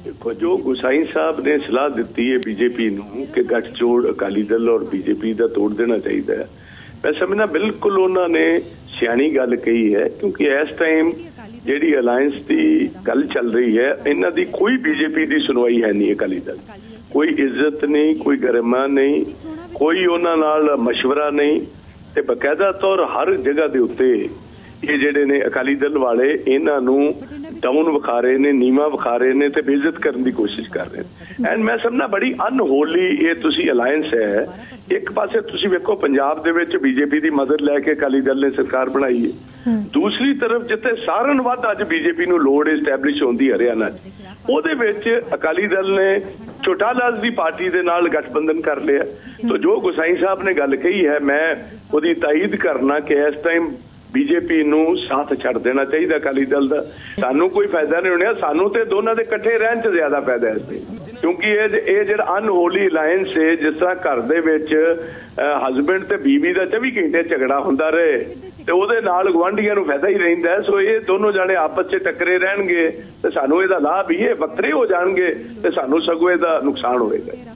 ਦੇਖੋ ਜੋ ਗੁਸਾਈ ਸਾਹਿਬ ਨੇ ਸਲਾਹ ਦਿੱਤੀ ਹੈ ਬੀਜੇਪੀ ਨੂੰ ਕਿ ਗੱਠਜੋੜ ਅਕਾਲੀ ਦਲ ਔਰ ਬੀਜੇਪੀ ਦਾ ਤੋੜ ਦੇਣਾ ਚਾਹੀਦਾ ਹੈ ਮੈਂ ਸਮਝਦਾ ਬਿਲਕੁਲ ਉਹਨਾਂ ਨੇ ਸਿਆਣੀ ਗੱਲ ਕਹੀ ਹੈ ਕਿਉਂਕਿ ਇਸ ਟਾਈਮ ਜਿਹੜੀ ਅਲਾਈਅੰਸ ਦੀ ਗੱਲ ਚੱਲ ਰਹੀ ਹੈ ਇਹਨਾਂ ਦੀ ਕੋਈ ਬੀਜੇਪੀ ਦੀ ਸੁਣਵਾਈ ਹੈ ਨਹੀਂ ਅਕਾਲੀ ਦਲ ਕੋਈ ਇੱਜ਼ਤ ਨਹੀਂ ਕੋਈ ਗਰਮਾ ਨਹੀਂ ਕੋਈ ਉਹਨਾਂ ਨਾਲ مشورہ ਨਹੀਂ ਤੇ ਬਕਾਇਦਾ ਤੌਰ ਹਰ ਜਗ੍ਹਾ ਦੇ ਉੱਤੇ ਇਹ ਜਿਹੜੇ ਨੇ ਅਕਾਲੀ ਦਲ ਵਾਲੇ, ਇਹਨਾਂ ਨੂੰ ਡਾਊਨ ਵਿਖਾ ਰਹੇ ਨੇ, ਨੀਵਾ ਵਿਖਾ ਰਹੇ ਨੇ ਤੇ ਬੇਇੱਜ਼ਤ ਕਰਨ ਦੀ ਕੋਸ਼ਿਸ਼ ਕਰ ਰਹੇ ਨੇ। ਐਂਡ ਮੈਂ ਸਮਝਣਾ ਬੜੀ ਅਨਹੋਲੀ ਇਹ ਤੁਸੀਂ ਅਲਾਈਅੰਸ ਹੈ। ਇੱਕ ਪਾਸੇ ਤੁਸੀਂ ਵੇਖੋ ਪੰਜਾਬ ਦੇ ਵਿੱਚ ਬੀਜੇਪੀ ਦੀ ਮਦਦ ਲੈ ਕੇ ਅਕਾਲੀ ਦਲ ਨੇ ਸਰਕਾਰ ਬਣਾਈ ਹੈ। ਦੂਸਰੀ ਤਰਫ ਜਿੱਥੇ ਸਾਰਨ ਵੱਧ ਅੱਜ ਬੀਜੇਪੀ ਨੂੰ ਲੋੜ ਐਸਟੈਬਲਿਸ਼ ਹੁੰਦੀ ਹਰਿਆਣਾ 'ਚ। ਉਹਦੇ ਵਿੱਚ ਅਕਾਲੀ ਦਲ ਨੇ ਛੋਟਾ ਲਾਲ ਦੀ ਪਾਰਟੀ ਦੇ ਨਾਲ ਗਠਬੰਧਨ ਕਰ ਲਿਆ। ਤਾਂ ਜੋ ਗੁਸਾਈ ਸਾਹਿਬ ਨੇ ਗੱਲ ਕਹੀ ਹੈ, ਮੈਂ ਉਹਦੀ ਤਾਇਦ ਕਰਨਾ ਕਿ ਇਸ ਟਾਈਮ ਬੀਜੇਪੀ ਨੂੰ ਸਾਥ ਛੱਡ ਦੇਣਾ ਚਾਹੀਦਾ ਅਕਾਲੀ ਦਲ ਦਾ। ਸਾਨੂੰ ਕੋਈ ਫਾਇਦਾ ਨਹੀਂ ਹੋਣਾ ਸਾਨੂੰ ਤੇ ਦੋਨਾਂ ਦੇ ਇਕੱਠੇ ਰਹਿਣ 'ਚ ਜ਼ਿਆਦਾ ਫਾਇਦਾ ਹੈ ਇਸ ਕਿਉਂਕਿ ਇਹ ਇਹ ਜਿਹੜਾ ਅਨਹੋਲੀ ਅਲਾਈਅੰਸ ਹੈ, ਜਿਸ ਤਰ੍ਹਾਂ ਘਰ ਦੇ ਵਿੱਚ ਹਸਬੰਡ ਤੇ ਬੀਵੀ ਦਾ 24 ਘੰਟੇ ਝਗੜਾ ਹੁੰਦਾ ਰਹੇ, ਤੇ ਉਹਦੇ ਨਾਲ ਗਵਾਂਢੀਆਂ ਨੂੰ ਫਾਇਦਾ ਹੀ ਰਹਿੰਦਾ ਸੋ ਇਹ ਦੋਨੋਂ ਜਾਣੇ ਆਪਸ 'ਚ ਟੱਕਰੇ ਰਹਿਣਗੇ, ਤੇ ਸਾਨੂੰ ਇਹਦਾ ਲਾਭ ਹੀ ਇਹ ਵੱਖਰੇ ਹੋ ਜਾਣਗੇ, ਤੇ ਸਾਨੂੰ ਸਗੋਂ ਇਹਦਾ ਨੁਕਸਾਨ ਹੋਏਗਾ।